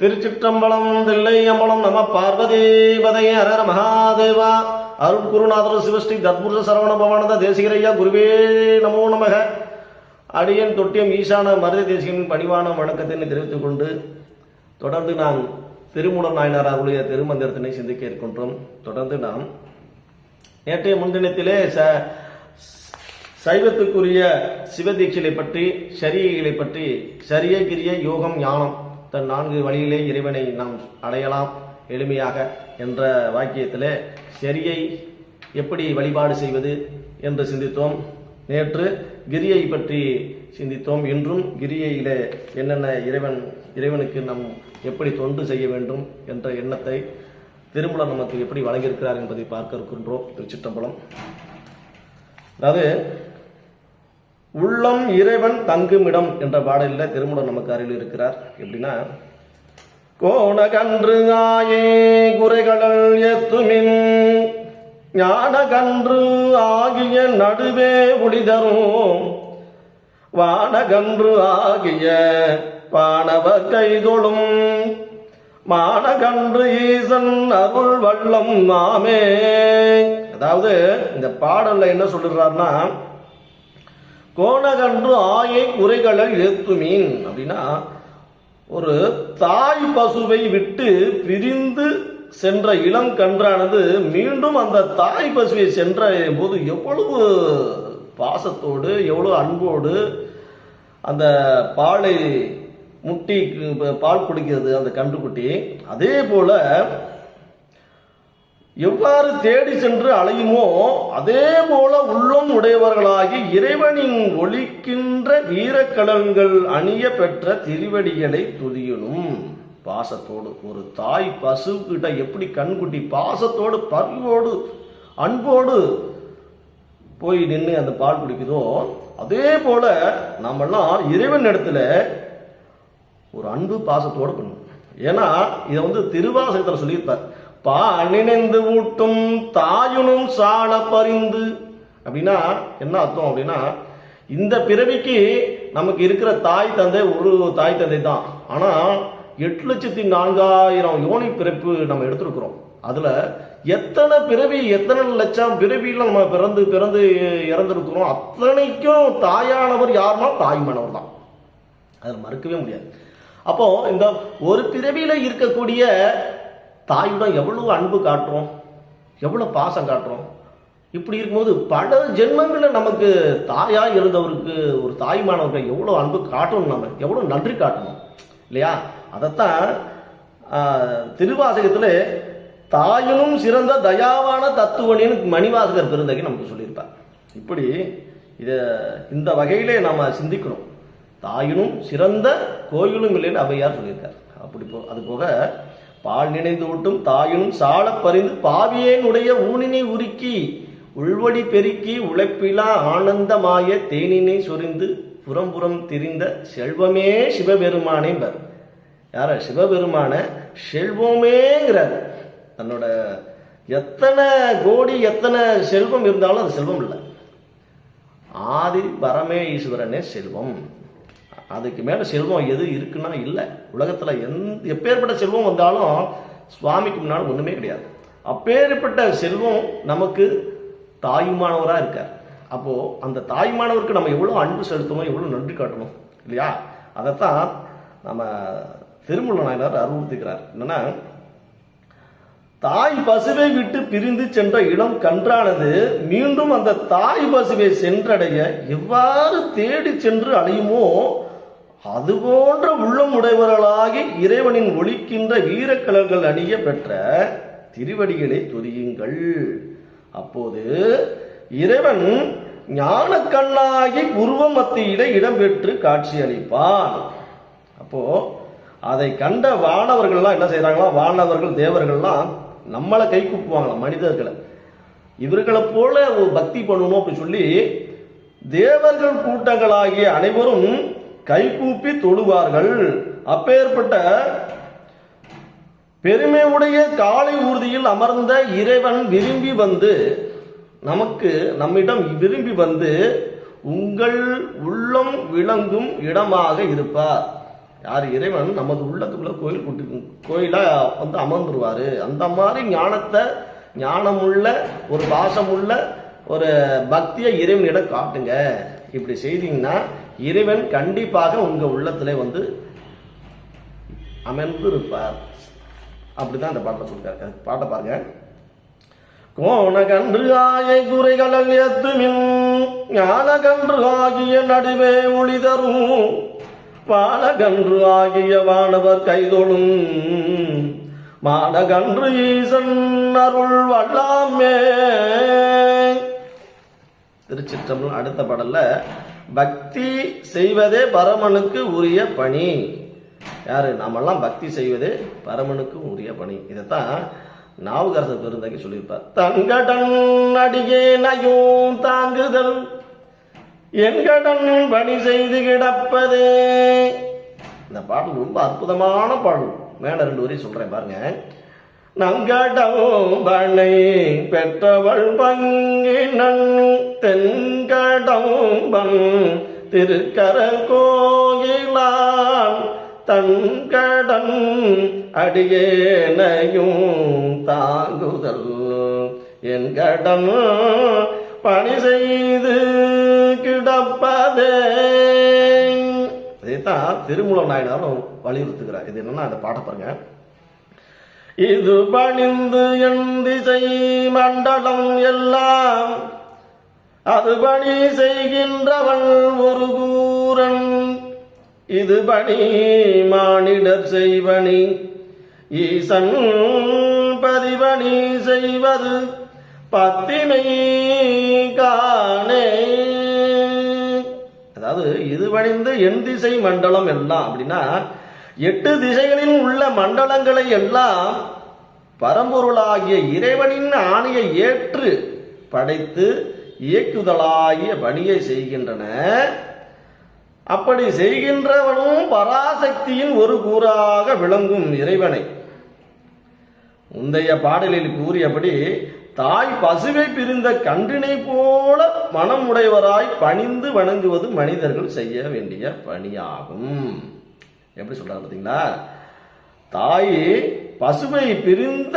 திருச்சிற்றம்பலம் தில்லையம்பலம் நம பார்வதேவதைய அரர மகாதேவா. அருட்குருநாதர் சிவஸ்ரீ தத்புருஷ சரவண பவானந்த தேசிகரையா குருவே நமோ நமக. அடியன் தொட்டியம் ஈசான மருத தேசிகனின் பணிவான வணக்கத்தினை தெரிவித்துக் கொண்டு தொடர்ந்து நாம் திருமூலம் நாயனார் அருளிய திருமந்திரத்தினை சிந்திக்க இருக்கின்றோம். தொடர்ந்து நாம் நேற்றைய முன்தினத்திலே ச சைவத்துக்குரிய சிவதீட்சிகளை பற்றி சரியைகளை பற்றி சரிய கிரிய யோகம் ஞானம் தன் நான்கு வழியிலே இறைவனை நாம் அடையலாம் எளிமையாக என்ற வாக்கியத்திலே சரியை எப்படி வழிபாடு செய்வது என்று சிந்தித்தோம். நேற்று கிரியை பற்றி சிந்தித்தோம். இன்றும் கிரியையிலே என்னென்ன இறைவன் இறைவனுக்கு நாம் எப்படி தொண்டு செய்ய வேண்டும் என்ற எண்ணத்தை திருமலர் நமக்கு எப்படி வழங்கியிருக்கிறார் என்பதை பார்க்க இருக்கின்றோம். திருச்சிற்றம்பலம். அதாவது உள்ளம் இறைவன் தங்குமிடம் என்ற பாடலில் திருமணம் நமக்கு அருள் இருக்கிறார். எப்படின்னா கோணகன்று ஆயே குறைகளல் எத்துமின் ஞானகன்று ஆகிய நடுவே ஒளிதரும். வானகன்று ஆகிய பாணவ கைதொழும். மானகன்று ஈசன் அருள் வள்ளம் நாமே அதாவது இந்த பாடல்ல என்ன சொல்லுறாருன்னா கோணகன்று ஆயை குறைகளை ஏத்துமீன் அப்படின்னா ஒரு தாய் பசுவை விட்டு பிரிந்து சென்ற இளம் கன்றானது மீண்டும் அந்த தாய் பசுவை சென்ற போது எவ்வளவு பாசத்தோடு எவ்வளவு அன்போடு அந்த பாலை முட்டி பால் குடிக்கிறது அந்த கன்றுக்குட்டி. அதே போல எவ்வாறு தேடி சென்று அலையுமோ அதே போல உள்ளம் உடையவர்களாகி இறைவனின் ஒழிக்கின்ற வீரக்கடல்கள் அணிய பெற்ற திருவடிகளை துதியணும் பாசத்தோடு ஒரு தாய் பசு கிட்ட எப்படி கண்குட்டி பாசத்தோடு பரிவோடு அன்போடு போய் நின்று அந்த பால் குடிக்குதோ அதே போல நம்மெல்லாம் இறைவன் இடத்துல ஒரு அன்பு பாசத்தோடு பண்ணணும் ஏன்னா இதை வந்து திருவாசகத்தில் சொல்லியிருப்பார். பாணினைந்து ஊட்டும் தாயுனும் சால பரிந்து. அப்படின்னா என்ன அர்த்தம் அப்படின்னா இந்த பிறவிக்கு நமக்கு இருக்கிற தாய் தந்தை ஒரு தாய் தந்தை தான். ஆனா எட்டு லட்சத்தி நான்காயிரம் யோனி பிறப்பு நம்ம எடுத்திருக்கிறோம். அதுல எத்தனை பிறவி எத்தனை லட்சம் பிறவியில நம்ம பிறந்து பிறந்து இறந்துருக்கிறோம் அத்தனைக்கும் தாயானவர் யாருன்னா தாய்மானவர் தான். அதை மறுக்கவே முடியாது. அப்போ இந்த ஒரு பிறவியில இருக்கக்கூடிய தாயுடன் எவ்வளோ அன்பு காட்டுறோம் எவ்வளோ பாசம் காட்டுறோம். இப்படி இருக்கும்போது பல ஜென்மங்களில் நமக்கு தாயாக இருந்தவருக்கு ஒரு தாய்மானவர்கள் எவ்வளோ அன்பு காட்டணும் நம்ம எவ்வளோ நன்றி காட்டணும் இல்லையா? அதைத்தான் திருவாசகத்தில் தாயினும் சிறந்த தயாவான தத்துவனின் மணிவாசகர் பெருந்தகை நமக்கு சொல்லியிருப்பார். இப்படி இதை இந்த வகையிலே நம்ம சிந்திக்கணும். தாயினும் சிறந்த கோயிலும் இல்லைன்னு அவையார் சொல்லியிருக்கார். அப்படி போ அது போக பால் நினைந்து விட்டும் தாயினும் சால பறிந்து பாவியேனுடைய ஊனினை உருக்கி உள்வடி பெருக்கி உழைப்பிலா ஆனந்தமாய தேனினை சொரிந்து புறம்புறம் திரிந்த செல்வமே சிவபெருமானே பர் யார? சிவபெருமான செல்வமேங்கிறார். தன்னோட எத்தனை கோடி எத்தனை செல்வம் இருந்தாலும் அது செல்வம் இல்லை. ஆதி பரமே ஈஸ்வரனே செல்வம். அதுக்கு மேலே செல்வம் எது இருக்குன்னா இல்லை. உலகத்தில் எந்த எப்பேற்பட்ட செல்வம் வந்தாலும் சுவாமிக்கு முன்னால் ஒன்றுமே கிடையாது. அப்பேற்பட்ட செல்வம் நமக்கு தாயுமானவராக இருக்கார். அப்போது அந்த தாயுமானவருக்கு நம்ம எவ்வளோ அன்பு செலுத்தணும் எவ்வளோ நன்றி காட்டணும் இல்லையா? அதைத்தான் நம்ம திருமூல நாயனார் அறிவுறுத்துக்கிறார் என்னன்னா தாய் பசுவை விட்டு பிரிந்து சென்ற இளம் கன்றானது மீண்டும் அந்த தாய் பசுவை சென்றடைய எவ்வாறு தேடி சென்று அடையுமோ அதுபோன்ற உள்ளம் உடையவர்களாகி இறைவனின் ஒழிக்கின்ற வீரக்கலர்கள் அணிய பெற்ற திருவடிகளை துதியுங்கள். அப்போது இறைவன் ஞான கண்ணாகி உருவ மத்தியில இடம்பெற்று காட்சி அளிப்பான். அப்போ அதை கண்ட வானவர்கள்லாம் என்ன செய்யறாங்களா வானவர்கள் தேவர்கள்லாம் நம்மளை கை கூப்புவாங்களாம் மனிதர்களை. இவர்களை போல பக்தி பண்ணணும் அப்படின்னு சொல்லி தேவர்கள் கூட்டங்களாகிய அனைவரும் கைகூப்பி தொழுவார்கள். அப்பேற்பட்ட பெருமையுடைய காலை ஊர்தியில் அமர்ந்த இறைவன் விரும்பி வந்து நமக்கு நம்மிடம் விரும்பி வந்து உங்கள் உள்ளம் விளங்கும் இடமாக இருப்பார். யார் இறைவன்? நமது உள்ளத்துக்குள்ள கோயில் கூட்டி கோயிலா வந்து அமர்ந்துருவாரு. அந்த மாதிரி ஞானத்தை ஞானமுள்ள ஒரு பாசமுள்ள ஒரு பக்தியை இறைவனிடம் காட்டுங்க. இப்படி செய்தீங்கன்னா இறைவன் கண்டிப்பாக உங்க உள்ளத்திலே வந்து அமர்ந்து இருப்பார். அப்படிதான் அந்த பாட்டை சொல்லிருக்காரு பாட்டை பாருங்க. கோணகன்று ஆயை குறைகளல் எத்துமின் ஞானகன்று ஆகிய நடுவே ஒளி தரும் வானகன்று ஆகிய வானவர் கைதொழும். மாடகன்று ஈசன் அருள் வல்லாமே. திருச்சிற்றம்பலம் அடுத்த பாடல்ல பக்தி செய்வதே பரமனுக்கு உரிய பணி. யாரு? நாமெல்லாம் பக்தி செய்வதே பரமனுக்கு உரிய பணி. இதைத்தான் நாவுக்கரச பெருந்தகை சொல்லியிருப்பார். தங்கடன் அடியே நயும் தாங்குதல். எங்கடன் பணி செய்து கிடப்பதே. இந்த பாடல் ரொம்ப அற்புதமான பாடல். மேல ரெண்டு வரையும் சொல்றேன் பாருங்க. நங்கடம்பனை பெற்றவள் பங்கினன் தென்கடம்பன் திருக்கர கோயிலான் தன்கடன் அடியேனையும் தாங்குதல். என் கடன் பணி செய்து கிடப்பதே. இதைத்தான் திருமூலம் நாயனாரும் வலியுறுத்துகிறார். இது என்னன்னா அந்த பாட்ட பாருங்க. இது பணிந்து என் திசை மண்டலம் எல்லாம். அது பணி செய்கின்றவன் ஒரு கூரன் இது பணி மானிடர் செய்வனி. ஈசன் பதிவணி செய்வது பத்திமை காணே. அதாவது இது பணிந்து என் திசை மண்டலம் எல்லாம் அப்படின்னா எட்டு திசைகளில் உள்ள மண்டலங்களை எல்லாம் பரம்பொருளாகிய இறைவனின் ஆணையை ஏற்று படைத்து இயக்குதலாகிய பணியை செய்கின்றன. அப்படி செய்கின்றவனும் பராசக்தியின் ஒரு கூறாக விளங்கும் இறைவனை. முந்தைய பாடலில் கூறியபடி தாய் பசுவை பிரிந்த கன்றினை போல மனம் உடையவராய் பணிந்து வணங்குவது மனிதர்கள் செய்ய வேண்டிய பணியாகும். எப்படி சொல்றாங்க பார்த்தீங்களா தாய் பசுவை பிரிந்த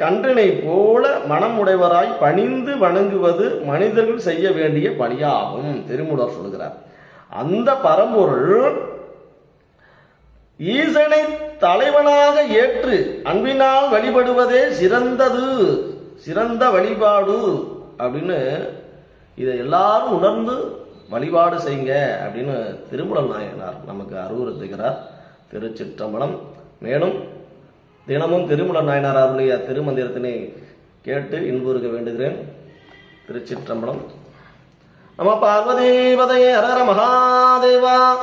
கன்றினை போல மனம் உடையவராய் பணிந்து வணங்குவது மனிதர்கள் செய்ய வேண்டிய பணியாகும். திருமூலர் சொல்கிறார் அந்த பரம்பொருள் ஈசனை தலைவனாக ஏற்று அன்பினால் வழிபடுவதே சிறந்தது. சிறந்த வழிபாடு அப்படின்னு இதை எல்லாரும் உணர்ந்து வழிபாடு செய்யுங்க அப்படின்னு திருமூலர் நாயனார் நமக்கு அறிவுறுத்துகிறார். திருச்சிற்றம்பலம். மேலும் தினமும் திருமூலர் நாயனார் அருளிய திருமந்திரத்தினை கேட்டு இன்புறுக வேண்டுகிறேன். திருச்சிற்றம்பலம். நம பார்வதீபதையே ஹரஹர மகாதேவா.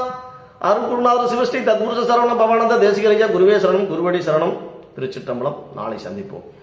அருள்குருநாதர் சிவஸ்ரீ தத்புருஷ சரவண பவானந்த தேசிகரையா குருவே சரணம் குருவடி சரணம். திருச்சிற்றம்பலம். நாளை சந்திப்போம்.